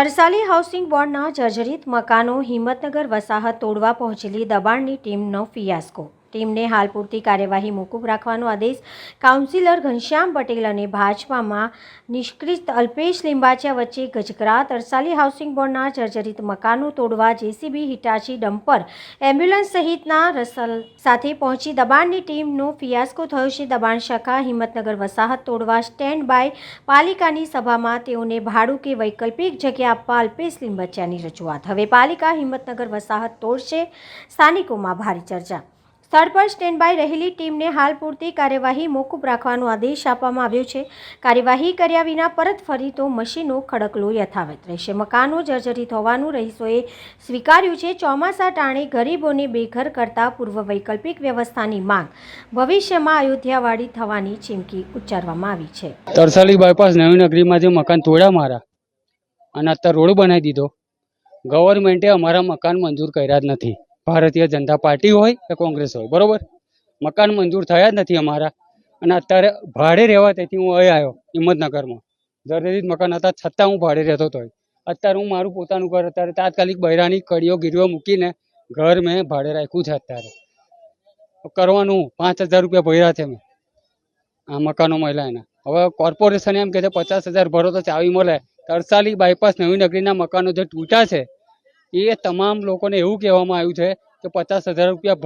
Tarsali housing બોર્ડના જર્જરિત મકાનો હિંમતનગર વસાહત તોડવા પહોંચેલી દબાણની ટીમનો ફિયાસ્કો. ટીમને હાલ પૂરતી કાર્યવાહી મોકૂફ રાખવાનો આદેશ કાઉન્સિલર ઘનશ્યામ પટેલ અને ભાજપામાં નિષ્ક્રિત અલ્પેશ લિંબાચિયા વચ્ચે ગજગરા તરસાલી હાઉસિંગ બોર્ડના જર્જરિત મકાનો તોડવા જેસીબી, હિટાચી ડમ્પર, એમ્બ્યુલન્સ સહિતના રસલ સાથે પહોંચી દબાણની ટીમનો ફિયાસ્કો થયો છે. દબાણ શાખા હિંમતનગર વસાહત તોડવા સ્ટેન્ડ બાય પાલિકાની સભામાં તેઓને ભાડું કે વૈકલ્પિક જગ્યા આપવા અલ્પેશ લિંબાચિયાની રજૂઆત. હવે પાલિકા હિંમતનગર વસાહત તોડશે. સ્થાનિકોમાં ભારે ચર્ચા. સ્થળ પર સ્ટેન્ડબાય રહેલી ટીમને હાલ પૂરતી કાર્યવાહી મોકૂફ રાખવાનો આદેશ આપવામાં આવ્યો છે. કાર્યવાહી કર્યા વિના પરત ફરી તો મશીનો ખડકલો યથાવત રહેશે. મકાનો જર્જરિત હોવાનું રહીશોએ સ્વીકાર્યું છે. ચોમાસા ટાણે ગરીબોને બેઘર કરતા પૂર્વ વૈકલ્પિક વ્યવસ્થાની માંગ ભવિષ્યમાં અયોધ્યાવાળી થવાની ચીમકી ઉચ્ચારવામાં આવી છે. તરસાલી બાયપાસ નવી જે મકાન તોડ્યા મારા, અને અત્યારે રોડ બનાવી દીધો ગવર્મેન્ટે અમારા મકાન મંજૂર કર્યા જ નથી. ભારતીય જનતા પાર્ટી હોય કે કોંગ્રેસ હોય, બરોબર? મકાન મંજૂર થયા જ નથી અમારા. અને અત્યારે ભાડે રહેવા તેથી હું અહીં આવ્યો, હિંમતનગરમાં. જર્જરિત મકાન હતા, છતાં હું ભાડે રહેતો હતો અત્યારે હું મારું પોતાનું ઘર અત્યારે તાત્કાલિક બૈરાની કડીઓ ગીરીઓ મૂકીને ઘર મેં ભાડે રાખ્યું છે અત્યારે. કરવાનું, પાંચ હજાર રૂપિયા ભર્યા છે મેં આ મકાનો મહિલાના. હવે કોર્પોરેશન એમ કે છે, પચાસ હજાર ભરો તો ચાવી મળે. તરસાલી બાયપાસ નવી નગરીના મકાનો જે તૂટા છે એ તમામ લોકોને એવું કહેવામાં આવ્યું છે કે પચાસ હજાર રૂપિયા